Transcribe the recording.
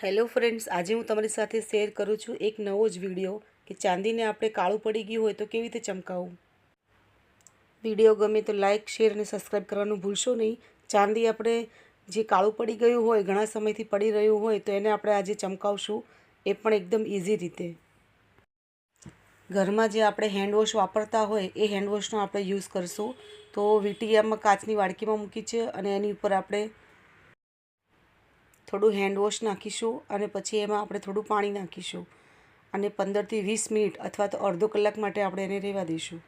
Hello friends, આજે હું તમારી સાથે શેર કરું છું એક નવો જ વીડિયો કે ચાંદીને આપણે કાળું પડી ગયું હોય તો કેવી રીતે ચમકાવવું વીડિયો ગમે તો લાઇક શેર અને સબસ્ક્રાઈબ કરવાનું ભૂલશો નહીં. ચાંદી આપણે જે કાળું પડી ગયું હોય, ઘણા સમયથી પડી રહ્યું હોય, તો એને આપણે આજે ચમકાવશું એ પણ એકદમ ઇઝી રીતે. ઘરમાં જે આપણે હેન્ડવોશ વાપરતા હોય, એ હેન્ડવોશનો આપણે યુઝ કરશું. તો વીટીયામાં કાચની વાડકીમાં મૂકી છે અને એની ઉપર આપણે થોડું હેન્ડવોશ નાખીશું અને પછી એમાં આપણે થોડું પાણી નાખીશું. અને પંદરથી વીસ મિનિટ અથવા તો અડધો કલાક માટે આપણે એને રહેવા દઈશું.